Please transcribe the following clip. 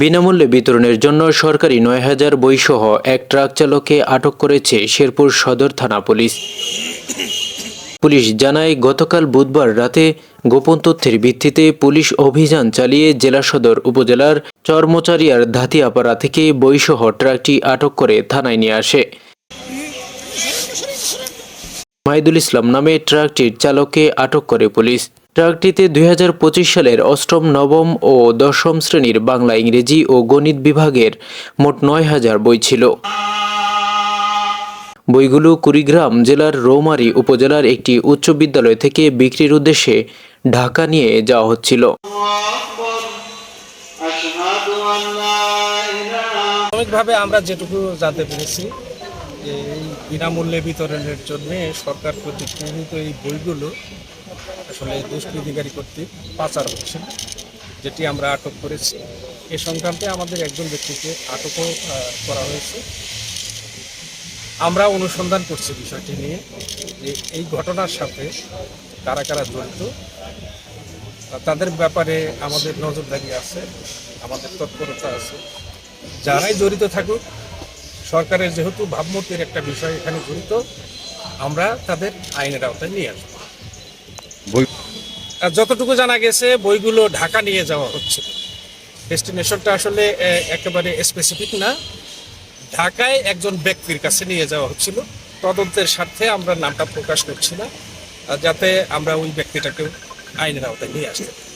বিনামূল্যে বিতরণের জন্য সরকারি নয় হাজার বইসহ এক ট্রাক চালককে আটক করেছে শেরপুর সদর থানা পুলিশ। পুলিশ জানায়, গতকাল বুধবার রাতে গোপন তথ্যের ভিত্তিতে পুলিশ অভিযান চালিয়ে জেলা সদর উপজেলার চরমচারিয়ার ধাতিয়াপাড়া থেকে বইসহ ট্রাকটি আটক করে থানায় নিয়ে আসে। মাহিদুল ইসলাম নামে ট্রাকটির চালককে আটক করে পুলিশ। ট্রাকটিতে দুই হাজার পঁচিশ সালের অষ্টম, নবম ও দশম শ্রেণির বাংলা, ইংরেজি ও গণিত বিভাগের মোট নয় হাজার বই ছিল। বইগুলো কুড়িগ্রাম জেলার রৌমারী উপজেলার একটি উচ্চ বিদ্যালয় থেকে বিক্রির উদ্দেশ্যে ঢাকা নিয়ে যাওয়া হচ্ছিল। প্রাথমিকভাবে আমরা যেটুকু জানতে পেরেছি এই বিনামূল্যে বিতরণের জন্য সরকার কর্তৃক এই বইগুলো আসলে দুষ্কৃতিকারী কর্তৃক পাচার হচ্ছে, যেটি আমরা আটক করেছি। এ সংক্রান্তে আমাদের একজন ব্যক্তিকে আটকও করা হয়েছে। আমরা অনুসন্ধান করছি বিষয়টি নিয়ে যে এই ঘটনার সাথে কারা কারা জড়িত, তাদের ব্যাপারে আমাদের নজরদারি আছে, আমাদের তৎপরতা আছে। যারাই জড়িত থাকুক, সরকারের যেহেতু ভাবমূর্তির একটা বিষয় এখানে জড়িত, আমরা তাদের আইনের আওতায় নিয়ে আসব। আর যতটুকু জানা গেছে, বইগুলো ঢাকা নিয়ে যাওয়া হচ্ছে। ডেস্টিনেশনটা আসলে একেবারে স্পেসিফিক না। ঢাকায় একজন ব্যক্তির কাছে নিয়ে যাওয়া হচ্ছিল। তদন্তের স্বার্থে আমরা নামটা প্রকাশ করছি না যাতে আমরা ওই ব্যক্তিটাকেও আইনের আওতায় নিয়ে আসতে পারি।